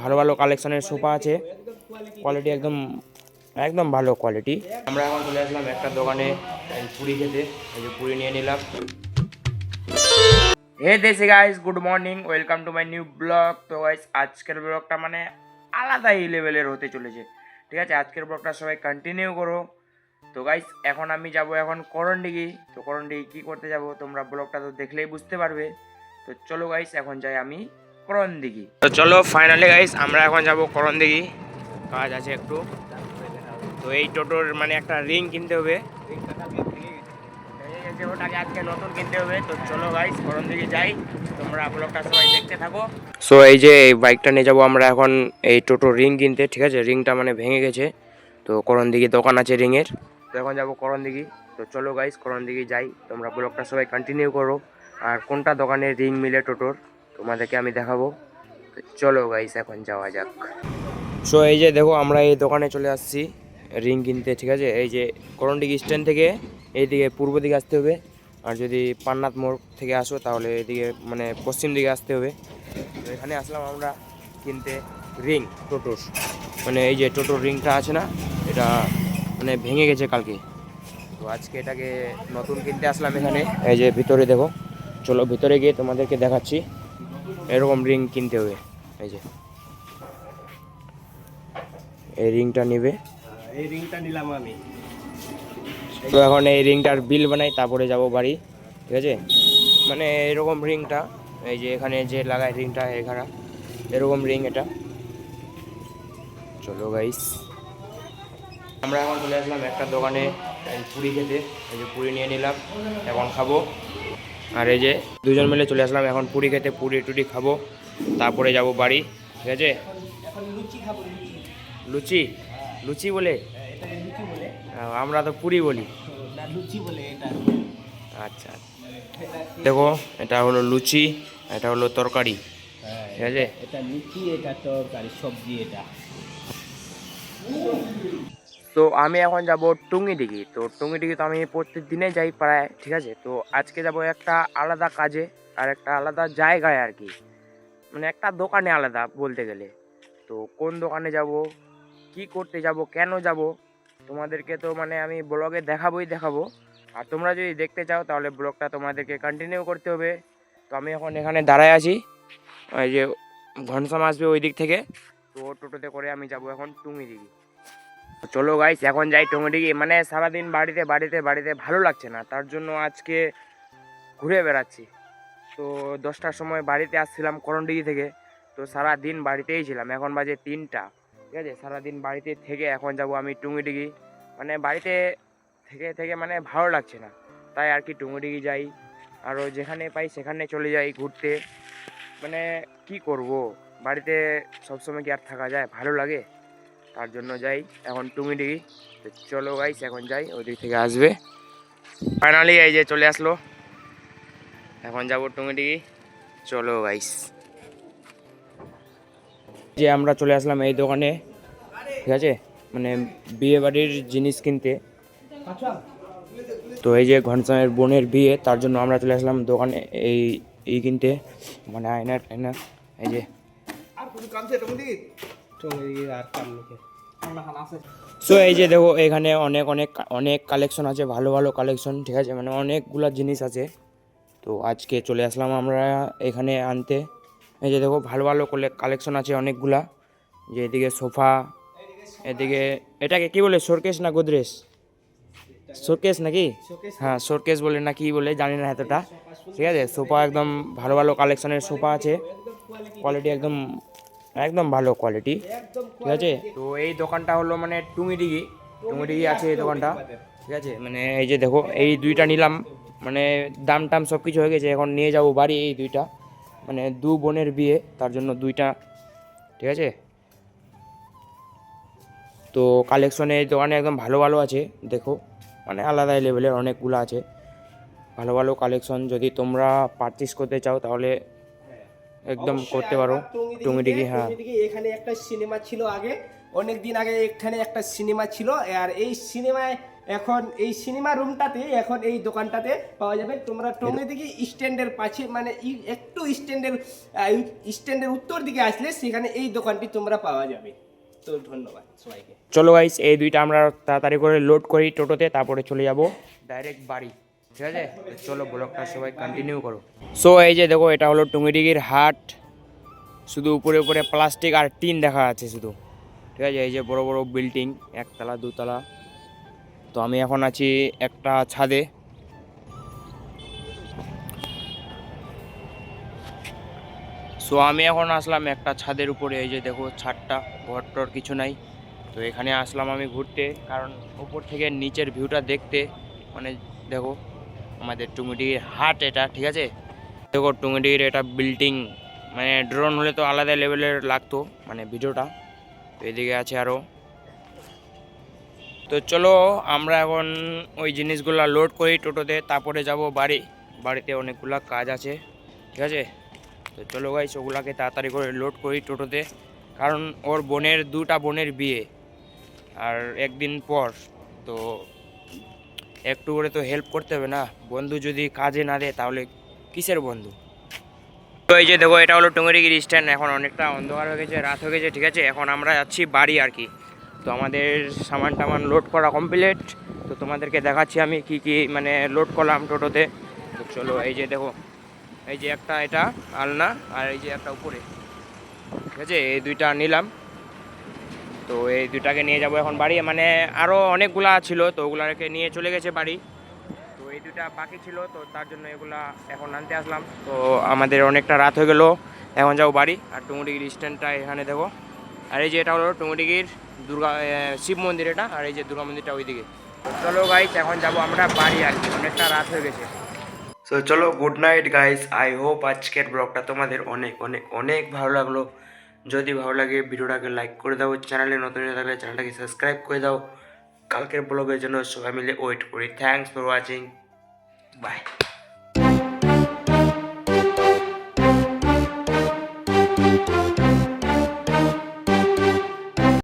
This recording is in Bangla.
ভালো ভালো কালেকশনের সোফা আছে। কোয়ালিটি একদম একদম ভালো কোয়ালিটি আমরা এখন চলে আসলাম একটা দোকানে পুরি খেতে। এই যে পুরি নিয়ে নিলাম। হে দেশে guys good morning welcome to my new vlog তো গাইস আজকের ব্লগটা মানে আলাদাই লেভেলের হতে চলেছে। ঠিক আছে, আজকের ব্লগটা সবাই কন্টিনিউ করো। তো গাইস এখন আমি যাব এখন করণডিগি তো করণডিগি কি করতে যাব তোমরা ব্লগটা তো দেখলেই বুঝতে পারবে। তো চলো গাইস এখন যাই আমি। করণদিঘি। তো চলো ফাইনালি গাইস আমরা এখন যাব করণদিঘি। কাজ আছে একটু। তো এই টোটোর মানে একটা রিং কিনতে হবে। আজকে নতুন কিনতে হবে। তো চলো গাইস করণদিঘি যাই। তোমরা ব্লগটা সবাই দেখতে থাকো। সো এই যে এই বাইকটা নিয়ে যাব আমরা এখন, এই টোটোর রিং কিনতে, ঠিক আছে? রিংটা মানে ভেঙে গেছে। তো করণদিঘি দোকান আছে রিংয়ের তো এখন যাব করণদিঘি। তো চলো গাইস করণদিঘি যাই। তোমরা ব্লগটা সবাই কন্টিনিউ করো। আর কোনটা দোকানে রিং মিলে টোটোর? তোমাদেরকে আমি দেখাবো। চলো গাইস এখন যাওয়া যাক। সো এই যে দেখো, আমরা এই দোকানে চলে আসছি রিং কিনতে, ঠিক আছে? এই যে করণডিগি স্ট্যান্ড থেকে এইদিকে পূর্ব দিকে আসতে হবে। আর যদি পান্নাথ মোড় থেকে আসো, তাহলে এদিকে মানে পশ্চিম দিকে আসতে হবে। তো এখানে আসলাম আমরা কিনতে রিং টোটোর। মানে এই যে টোটোর রিংটা আছে না, এটা মানে ভেঙে গেছে কালকে। তো আজকে এটাকে নতুন কিনতে আসলাম এখানে। এই যে ভিতরে দেখো, চলো ভিতরে গিয়ে তোমাদেরকে দেখাচ্ছি। এরকম রিং কিনতে হবে। এই যে। এই রিংটা নেবে। এই রিংটা নিলাম আমি। তো এখন এই রিংটার বিল বানাই তারপরে যাব বাড়ি। ঠিক আছে? মানে এরকম রিংটা এই যে এখানে যে লাগায় রিংটা এখানে এরকম রিং এটা। চলো গাইস আমরা এখন চলে আসলাম একটা দোকানে পুরি খেতে। এই যে পুরি নিয়ে নিলাম এখন খাব। আর এই যে দুজন মিলে চলে আসলাম এখন পুরি খেতে পুরি টুরি খাব তারপরে যাব বাড়ি ঠিক আছে? লুচি লুচি বলে? হ্যাঁ, আমরা তো পুরি বলি। আচ্ছা। দেখো এটা হলো লুচি এটা হলো তরকারি হ্যাঁ ঠিক আছে? এটা লুচি এটা তরকারি সবজি এটা। তো আমি এখন যাব টুঙ্গিডিগি। তো টুঙ্গিডিগি তো আমি প্রত্যেক দিনে যাই প্রায়, ঠিক আছে? তো আজকে যাব একটা আলাদা কাজে আর একটা আলাদা জায়গায় আর কি। মানে একটা দোকানে আলাদা বলতে গেলে। তো কোন দোকানে যাব, কি করতে যাব, কেন যাব, তোমাদেরকে তো মানে আমি ব্লগে দেখাবোই দেখাবো। আর তোমরা যদি দেখতে চাও, তাহলে ব্লগটা তোমাদেরকে কন্টিনিউ করতে হবে। তো আমি এখন এখানে দাঁড়ায় আছি। ওই যে ঘনশ্যাম আসবে ওই দিক থেকে। তো টোটোতে করে আমি যাব এখন টুঙ্গিডিগি। তো চলো গাইস এখন যাই টুঙ্গিডিগি মানে সারাদিন বাড়িতে বাড়িতে বাড়িতে ভালো লাগছে না। তার জন্য আজকে ঘুরে বেড়াচ্ছি। তো দশটার সময় বাড়িতে আসছিলাম করণডিগি থেকে। তো সারা দিন বাড়িতেই ছিলাম। এখন বাজে তিনটা। ঠিক আছে? সারাদিন বাড়িতে থেকে এখন যাব আমি টুঙ্গিডিগি। মানে বাড়িতে থেকে থেকে মানে ভালো লাগছে না। তাই আর কি টুঙ্গিডিগি যাই। আরও যেখানে পাই সেখানে চলে যাই ঘুরতে। মানে কি করব? বাড়িতে সবসময় কি আর থাকা যায়? ভালো লাগে? তার জন্য যাই। এখন টুঙ্গিডিগি তো চলো গাইস এখন যাই। ওই দিক থেকে আসবে। ফাইনালি এই যে চলে আসলো। এখন যাব টুঙ্গিডিগি চলো গাইস যে আমরা চলে আসলাম এই দোকানে ঠিক আছে? মানে বিয়ে বাড়ির জিনিস কিনতে। তো এই যে ঘনশ্যামের বোনের বিয়ে তার জন্য আমরা চলে আসলাম দোকানে এই এই কিনতে। মানে আয়না টায়না এই যে। আর সো এই যে দেখো, এখানে অনেক অনেক অনেক কালেকশন আছে, ভালো ভালো কালেকশন ঠিক আছে? মানে অনেকগুলা জিনিস আছে। তো আজকে চলে আসলাম আমরা এখানে আনতে। এই যে দেখো, ভালো ভালো কালেকশন আছে অনেকগুলা। যে এদিকে সোফা, এদিকে, এটাকে কি বলে? শোরকেস না গোদরেজ? শোরকেস নাকি? হ্যাঁ শোরকেস বলে না কি বলে, জানি না এতটা। ঠিক আছে? সোফা একদম ভালো ভালো কালেকশনের সোফা আছে। কোয়ালিটি একদম একদম ভালো কোয়ালিটি ঠিক আছে? তো এই দোকানটা হলো মানে টুঙ্গিডিগি টুঙ্গিডিগি আছে এই দোকানটা। ঠিক আছে? মানে এই যে দেখো এই দুইটা নিলাম মানে দাম টাম সব কিছু হয়ে গেছে এখন নিয়ে যাব বাড়ি এই দুইটা। মানে দু বোনের বিয়ে তার জন্য দুইটা ঠিক আছে? তো কালেকশনে এই দোকানে একদম ভালো ভালো আছে দেখো মানে আলাদা লেভেলের অনেকগুলো আছে। ভালো ভালো কালেকশন যদি তোমরা পারচেস করতে চাও তাহলে একদম করতে পারো। টুঙ্গিডিগি হ্যাঁ। এখানে একটা সিনেমা ছিল আগে। অনেক দিন আগে এখানে একটা সিনেমা ছিল আর এই সিনেমায় এখন এই সিনেমা রুমটাতে এখন এই দোকানটাতে পাওয়া যাবে। তোমরা টঙ্গি দিকে স্ট্যান্ডের পাশে মানে একটু স্ট্যান্ডের স্ট্যান্ডের উত্তর দিকে আসলে সেখানে এই দোকানটি তোমরা পাওয়া যাবে। তো ধন্যবাদ সবাইকে। চলো গাইস এই দুইটা আমরা তাড়াতাড়ি করে লোড করি টোটোতে তারপরে চলে যাব। ডাইরেক্ট বাড়ি। ঠিক আছে? চলো ব্লগটা সবাই কন্টিনিউ করো। সো এই যে দেখো, এটা হলো টুঙ্গিডিগির হাট। শুধু উপরে উপরে প্লাস্টিক আর টিন দেখা যাচ্ছে শুধু। ঠিক আছে? এই যে বড় বড় বিল্ডিং একতলা, দুতলা। তো আমি এখন আছি একটা ছাদে। সো আমি এখন আসলাম একটা ছাদের উপরে। এই যে দেখো, ছাদটা ঘর টর কিছু নাই। তো এখানে আসলাম আমি ঘুরতে, কারণ উপর থেকে নিচের ভিউটা দেখতে মানে দেখো আমাদের টুঙ্গিডির হাট এটা, ঠিক আছে? দেখো টুঙ্গিডির এটা বিল্ডিং মানে ড্রোন হলে তো আলাদা লেভেলের লাগতো মানে ভিডিওটা। তো এদিকে আছে আরও তো চলো, আমরা এখন ওই জিনিসগুলো লোড করি টোটোতে, তারপরে যাব বাড়ি। বাড়িতে অনেকগুলো কাজ আছে, ঠিক আছে? তো চলো গাইস ওগুলাকে তাড়াতাড়ি করে লোড করি টোটোতে, কারণ ওর বোনের, দুটা বোনের বিয়ে, আর একদিন পর। তো একটু করে তো হেল্প করতে হবে না? বন্ধু যদি কাজে না দেয় তাহলে কিসের বন্ধু? তো এই যে দেখো, এটা হলো টুঙ্গিরিগির স্ট্যান্ড এখন অনেকটা অন্ধকার হয়ে গেছে, রাত হয়ে গেছে, ঠিক আছে? এখন আমরা যাচ্ছি বাড়ি আর কি। তো আমাদের সামান টামান লোড করা কমপ্লিট তো তোমাদেরকে দেখাচ্ছি আমি কি কি মানে লোড করলাম টোটোতে। তো চলো, এই যে দেখো, এই যে একটা এটা আলনা, আর এই যে একটা উপরে। ঠিক আছে? এই দুইটা নিলাম। তো এই দুটাকে নিয়ে যাব এখন বাড়ি। মানে আরও অনেকগুলা ছিল, তো ওগুলাকে নিয়ে চলে গেছে বাড়ি। তো এই দুটা বাকি ছিল, তো তার জন্য এগুলা এখন আনতে আসলাম। তো আমাদের অনেকটা রাত হয়ে গেল, এখন যাব বাড়ি। আর টুঙ্গুডিগির স্ট্যান্ডটা এখানে দেখো। আর এই যে এটা হলো টুঙ্গুডিগির দুর্গা শিব মন্দির এটা, আর এই যে দুর্গা মন্দিরটা ওইদিকে। তো চলো গাইস এখন যাব আমরা বাড়ি আর কি, অনেকটা রাত হয়ে গেছে। সো চলো good night guys I hope আজকের ব্লগটা তোমাদের অনেক অনেক অনেক ভালো লাগল। যদি ভালো লাগে ভিডিওটাকে লাইক করে দাও চ্যানেলে নতুন হয়ে থাকলে চ্যানেলটাকে সাবস্ক্রাইব করে দাও। কালকের ব্লগের জন্য সবাই মিলে ওয়েট করি। Thanks for watching by